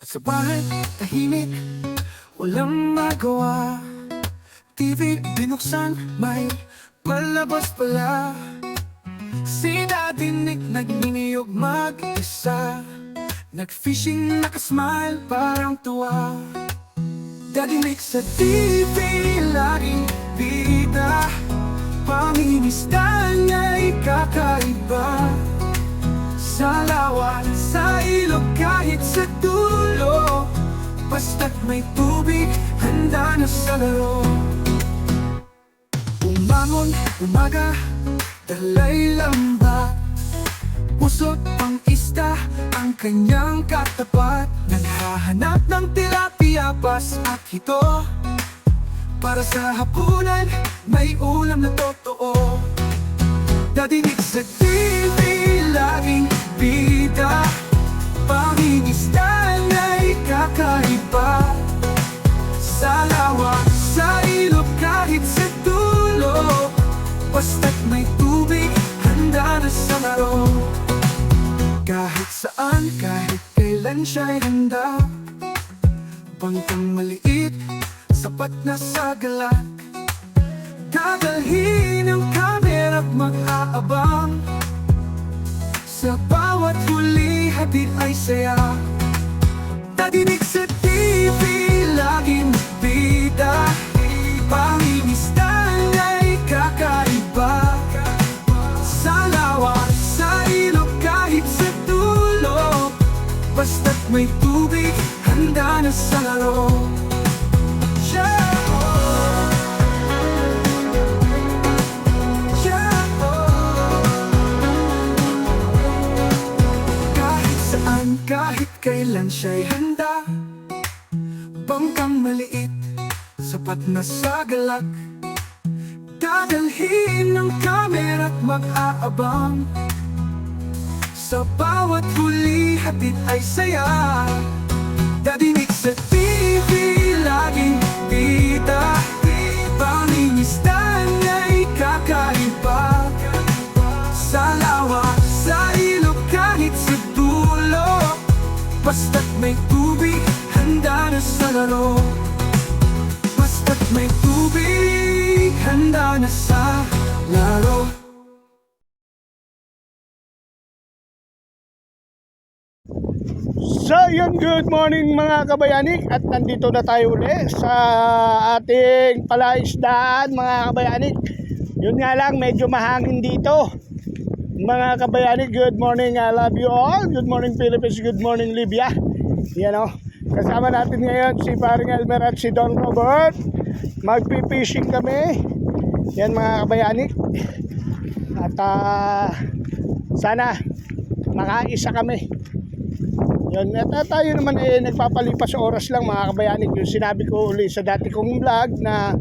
Sa bahay, tahimik, walang magawa. TV binuksan, may palabas pala. Si Daddy Nick nagniniyog mag-isa. Nag-fishing, nakasmile, parang tuwa. Daddy Nick sa TV, laging bida. Pangingisda niya'y kakaiba Sa lawa, sa ilog, kahit sa dulo. Basta't may tubig, handa na sa laro. Umangon, umaga, dalay lamba Pusot pang isda, ang kanyang katapat. Naghahanap ng tilapia, pas at hito. Para sa hapunan, may ulam na totoo. Dadinig sa TV, laging bida Pangingisda na'y kakaiba. Sa lawa, sa ilog, kahit sa dulo Basta't may tubig, handa na sa laro. Kahit saan, kahit kailan siya'y handa. Bangkang maliit, sapat na sa galak. Dadalhin hatid ay saya. Tadinig sa TV, laging bida. Pangingisdan ay kakaiba. Sa lawa, sa ilog, kahit sa dulo Basta't may tubig, handa na sa laro siya'y handa. Bangkang maliit, sapat na sa galak. Dadalhin ng kamera at mag-aabang. Sa bawat huli, hatid ay saya. Dadinig sa TV, laging bida Pangingisdan ay kakaiba Sa lawa, Basta't may tubig, handa na sa laro Basta't may tubig, handa na sa laro So yun, good morning mga kabayanik at nandito na tayo uli sa ating palaisdaan mga kabayanik. Yun nga lang, medyo mahangin dito. Mga kabayanik, good morning, I love you all. Good morning Philippines, good morning Libya. Yan o, kasama natin ngayon si Paring Elmer at si Don Robert. Magpipishing kami. Yan mga kabayanik. At ah, sana makaisa kami. Yun, at at tayo naman eh nagpapalipas oras lang mga kabayanig. Yung sinabi ko uli sa dati kong vlog na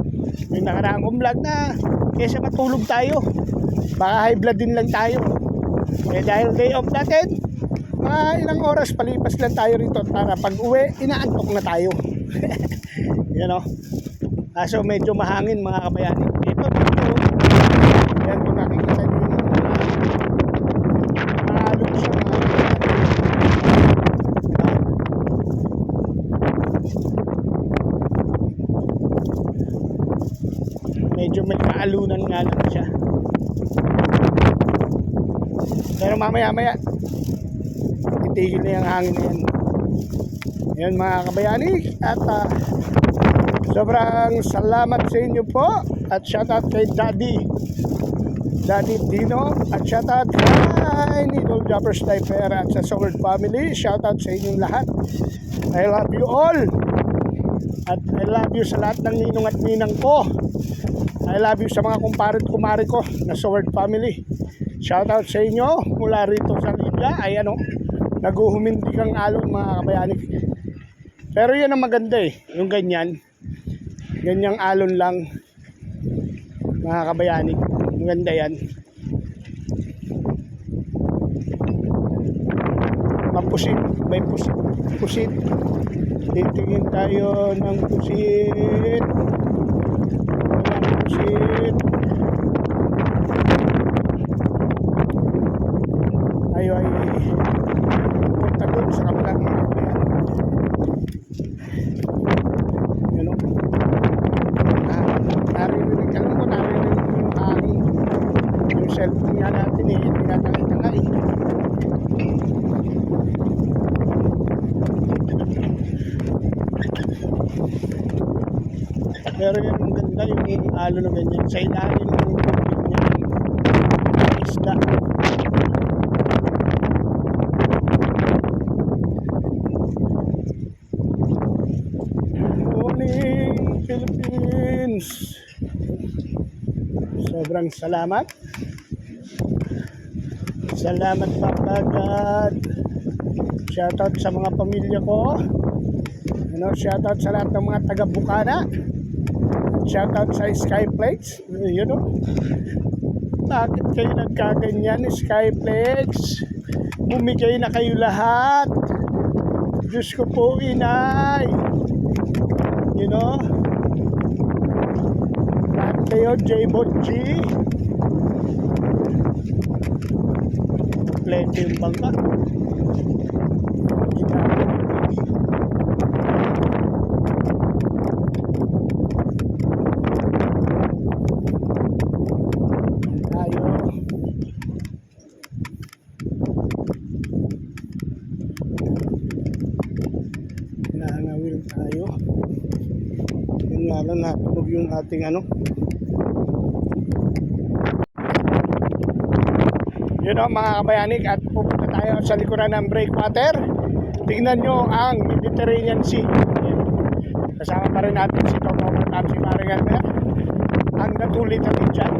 yung nakaraang kong vlog na kesa matulog tayo. Baka high blood din lang tayo. Eh dahil day off natin, mga ilang oras palipas lang tayo rito para pag uwi, inaantok na tayo. you know? Kaso medyo mahangin mga kabayanig. Dito, dito. Yan kung nakikita nyo yung mga alog siya mga kabayanig. medyo may kaalunan nga lang siya pero mamaya maya titigil na yung hangin na yan. Yun mga kabayani at ah, sobrang salamat sa inyo po. At shoutout kay Daddy. Daddy Dino. At shoutout kay Needle Dropper Sniper at sa Sword Family. Shoutout sa inyong lahat. I love you all. At I love you sa lahat ng ninong at ninang ko. I love you sa mga kumparit kumari ko na Sword Family. Shout out sa inyo mula rito sa Libya. Ay ano, naguhumindig ang alon mga kabayanik. Pero yan ang maganda eh, yung ganyan. Ganyang alon lang mga kabayanik. Maganda yan. Mapusit, may pusit. Pusit. Titingin tayo ng pusit. Walang pusit. Ayo ay punta doon sa kabilang mga kabayan. Pero yun ang ganda, yung alo na ganyan. Sa ilalim ng tubig niya, may isda. Morning, Philippines! Sobrang salamat. Salamat Papa God. Shoutout sa mga pamilya ko. Ano, shoutout sa lahat ng mga taga Bukana. Shoutout sa Skyflex. You know. Bakit kayo nagkaganyan, Skyflex? Bumigay na kayo lahat. Diyos ko po, inay. You know? Kayo, J-Bot G. Plenty yung bangka. Tayo. Nangawil tayo. Yun nga lang, natunog yung ating ano. Yun o mga kabayanik at pupunta tayo sa likuran ng breakwater. Tingnan nyo ang Mediterranean Sea. Kasama pa rin natin si Tom Robert at si Maringan Mer. Ang natulit natin dyan.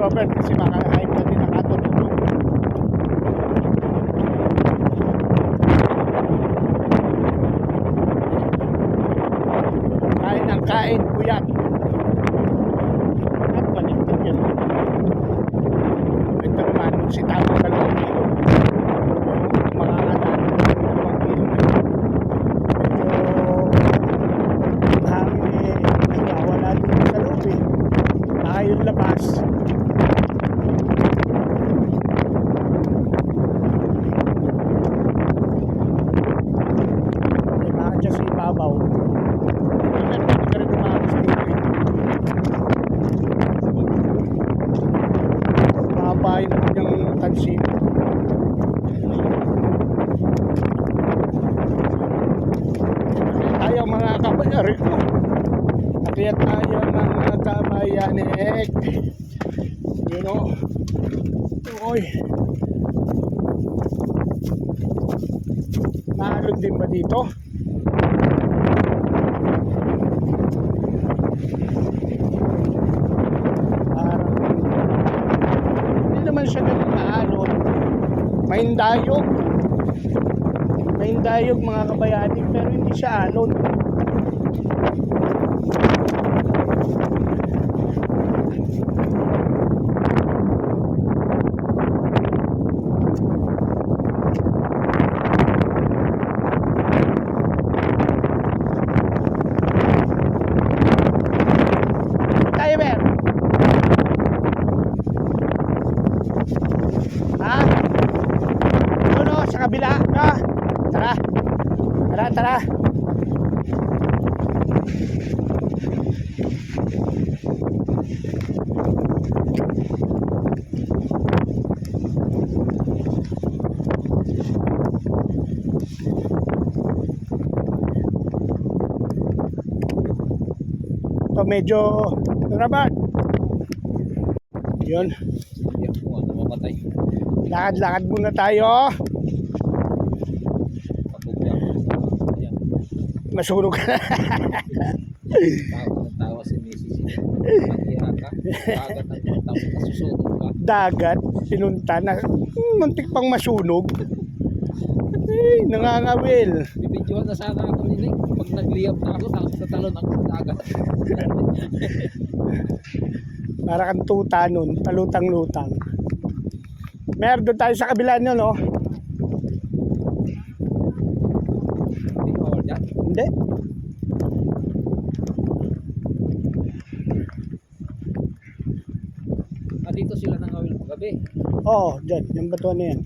Robert kasi makakahype natin ang katutulog. Kain ng kain, puyat. At baliktad yun. Ito naman, si Tama dalawang kilo. Mga kataan, dalawang kilo. Medyo hangin eh, nawawala dito sa loob eh. Baka yung labas. Eh, baka dyan sa ibabaw. Hindi ka rin umakas dito eh. Mahabay naman yung tansin. Tayo mga kabayari ko. Kaya tayo mga kabayanek. You know. Oy. Naalog din ba dito? Parang hindi naman siya ganun maalon. Mahindayog. Mahindayog mga kabayaning pero hindi siya alon. Tayo, Ber. Ha? Ano, sa kabila, no? Tara. Tara, tara. Ito medyo rabat. Yun. Ano. Lakad-lakad muna tayo. Masunog ka na. tawa si Mrs. Ka, agad ang tawa, nasusunog ka. Dagat, pinunta na. Hmm, Muntik pang masunog. Ay, nangangawil. Bibidyohan na sana ako ni Nick. Pag nagliyap na ako, sa dagat. Para kang tuta nun, palutang-lutang. Meron doon tayo sa kabila nyo, no? Hindi. Ah, dito sila nangawil gabi. Oo, oh, dyan. Yung batuan na yan.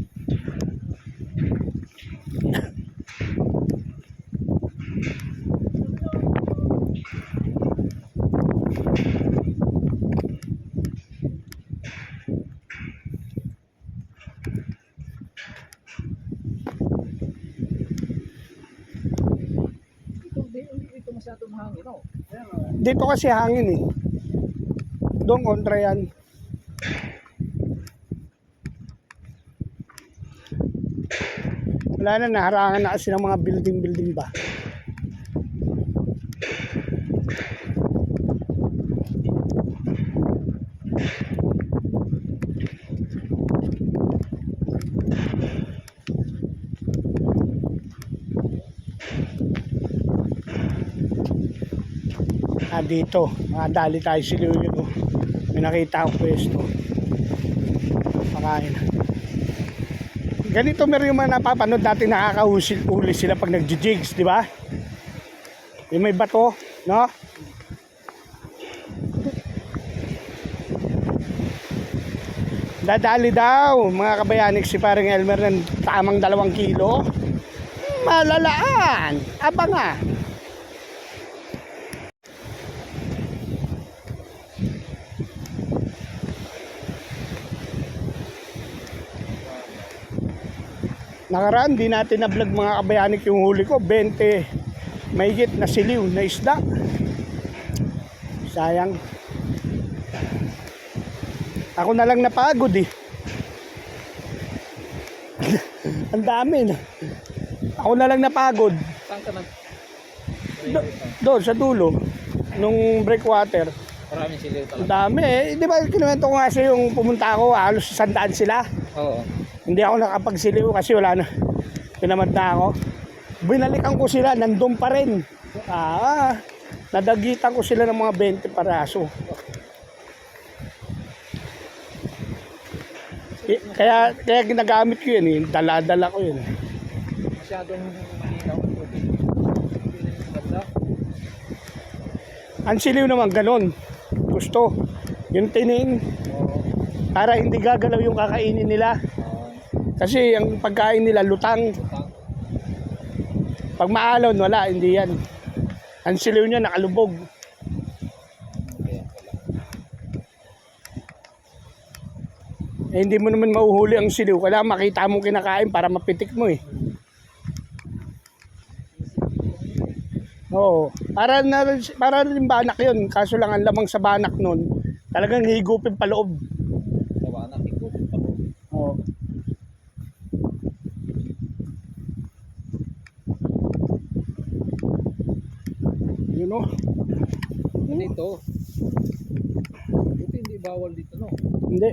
Dito kasi hangin eh. Doon kontra yan. Wala na, naharangan na kasi ng mga building-building ba. Ah, dito. Makadali tayo si Lulu. oh. May nakita akong pwesto. Pakain. Ganito meron yung mga napapanood dati nakakahuli sila pag nagjijigs, di ba? Yung may bato, no? Dadali daw, mga kabayanik si paring Elmer ng tamang dalawang kilo. Malalaan. Aba nga. Nakaraan, di natin na-vlog mga kabayanik yung huli ko. 20 mahigit na siliw na isda. Sayang. Ako na lang napagod eh. Ang dami na. Ako na lang napagod. Saan ka. Do- doon sa dulo. Nung breakwater. Maraming siliw Ang talaga. dami eh. Di ba kinuwento ko nga sa yung pumunta ako, halos sandaan sila. Oo. Hindi ako nakapagsiliw kasi wala na. Pinamad na ako. Binalikan ko sila, nandun pa rin. Ah, nadagitan ko sila ng mga 20 paraso. Eh, kaya kaya ginagamit ko yun eh. Dala-dala ko yun. Masyadong malinaw ang siliw naman ganon. Gusto. Yung tining Oo. para hindi gagalaw yung kakainin nila. Kasi ang pagkain nila lutang. Utang. Pag maalon, wala. Hindi yan. Ang siliw niya nakalubog. Eh, hindi mo naman mahuhuli ang siliw. Kailangan makita mo kinakain para mapitik mo eh. Oo. Para na para rin banak 'yun. Kaso lang ang lamang sa banak nun, talagang higupin pa loob. Sawa na. Ikutin pa. Oo. Yun oh. Ganito. Buti hindi bawal dito no. Hindi.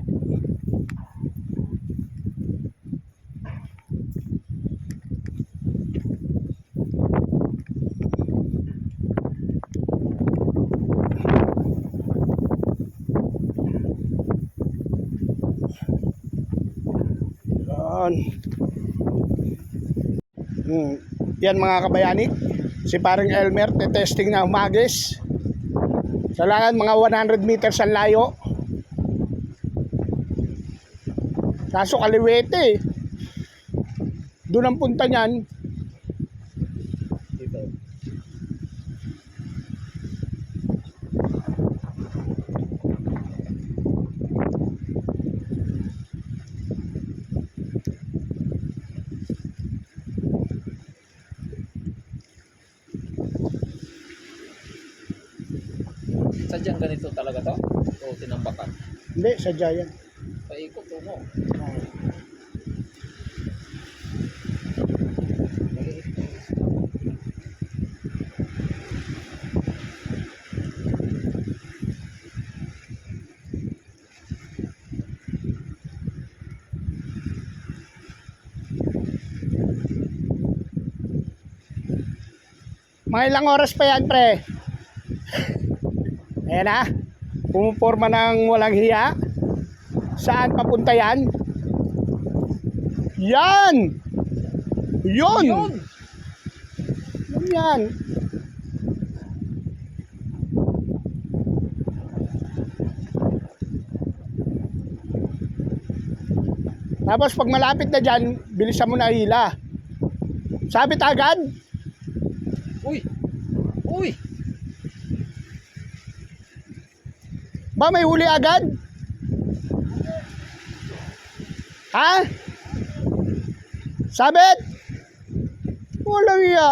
Yan. Hmm. Yan mga kabayani. Si parang Elmer, testing na umagis. Kailangan mga 100 meters ang layo. Kaso kaliwete eh. Doon ang punta niyan. Dito. Sadyang ganito talaga to? O tinambakan? Hindi, sadya yan. Paikot o mo? Isda. Mga ilang oras pa yan, pre? Ayan na. Pumuporma ng walang hiya. Saan papunta yan? Yan! Yun! Yun! Yun yan. Tapos pag malapit na dyan, bilisan mo na hila. Sabit agad? Uy! Uy! Ba may huli agad? Ha? Sabit? Walang iya.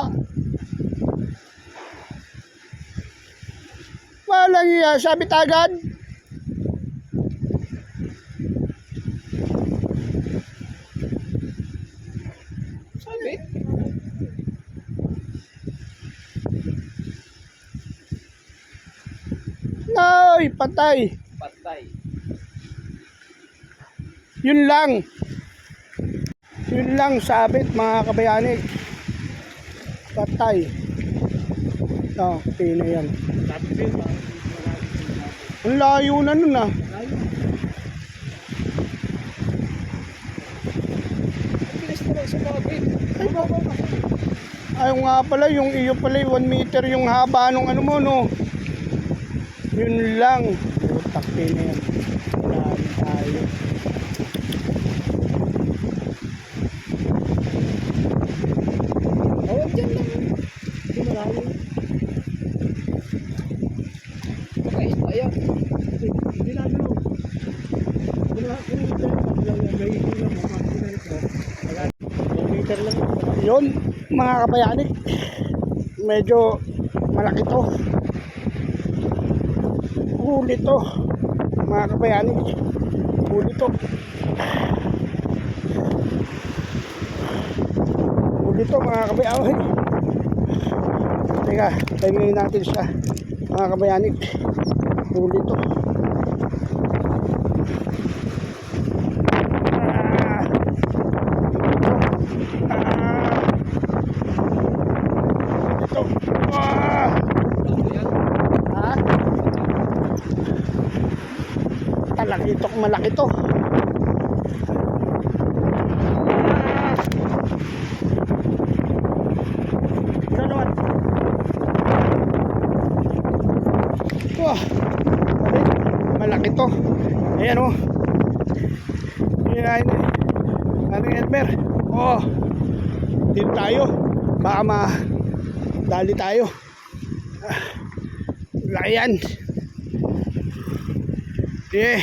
Walang iya, sabit agad. Sabit. Nay, patay. Patay. Yun lang. Yun lang sabit mga kabayani. Patay. Oh, pina yan. Ang layo na nun ah. Ayaw nga pala, yung iyo pala, 1 meter yung haba nung ano mo, no? Yun lang. Putak pina yan. Dami tayo. Oh, dyan lang. Hindi malayo. Okay, ayan. Hindi na ano. Yun, mga kabayani. Medyo malaki to. Huli. Mga kabayani. Huli to. Huli to mga kabayani. Teka, tingnan natin siya. Mga kabayani. Huli to. Ah. Ito. Ah. Ha? Malaki ito, malaki to. Ito naman. Wah. Malaki to. Ayan oh. Ayan, Ating Elmer. Oh. Dito tayo. Baka ma dali tayo. Ah, Laki yan. Eh.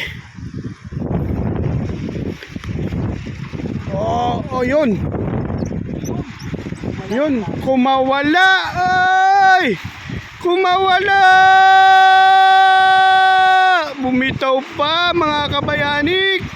Oh, oh, yun. Yun, kumawala. Ay! Kumawala! Bumitaw pa mga kabayanik.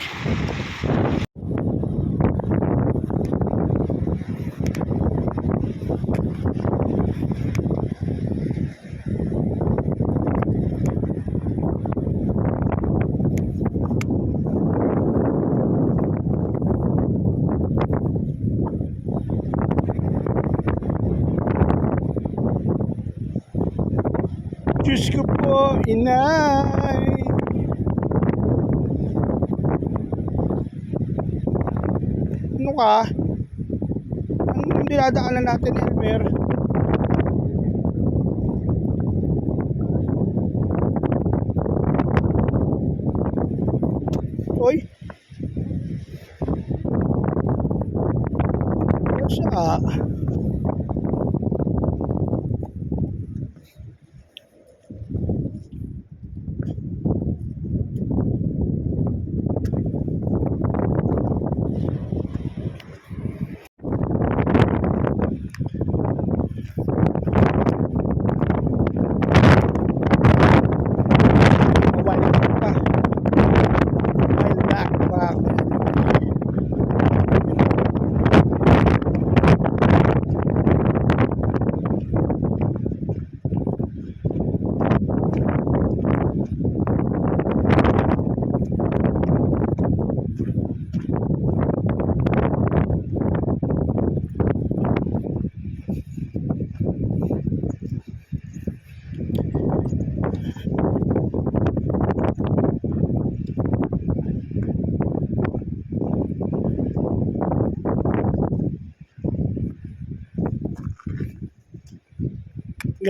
Diyos ko po, inay. Ano ka? Ano yung dinadaanan natin, Elmer? Oy. Ano siya? Wala pa. Wala pa.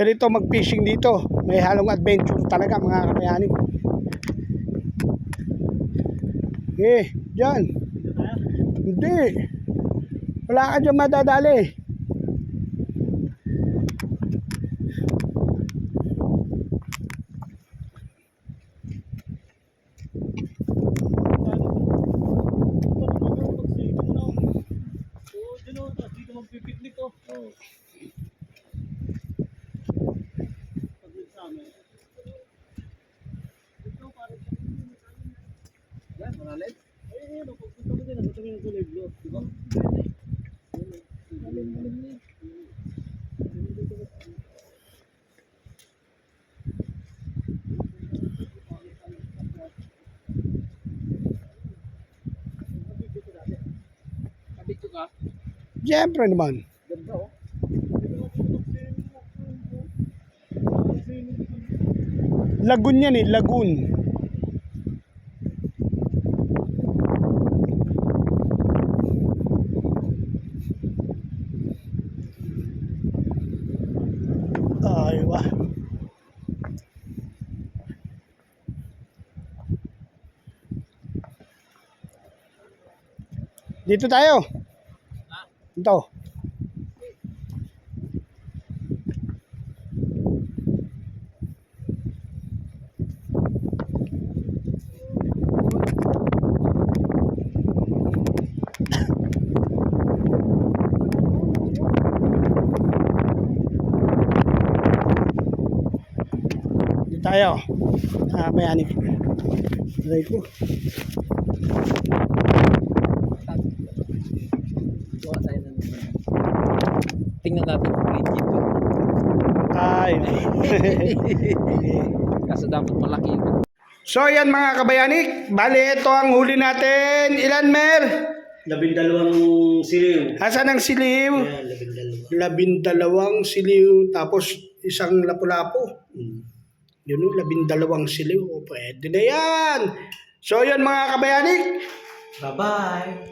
Ganito mag-fishing dito. May halong adventure talaga mga kabayani. Eh, dyan. Hindi. Wala ka dyan madadali. Siyempre naman. Lagun yan eh, lagun. Ay, wah. Dito tayo. Ito. Dito tayo. Ah, bayani. Aray ko. Gawa tayo ng... Tingnan natin kung legit to. Ay. Kaso dapat malaki yun. so yan mga kabayanik. Bali ito ang huli natin. Ilan mer? Labindalawang siliw. Asan ang siliw? Ayan, labindalawa. Labindalawang siliw. Tapos isang lapu-lapo. Mm. Yun yung labindalawang siliw. O, pwede na yan. So yan mga kabayanik. Bye-bye.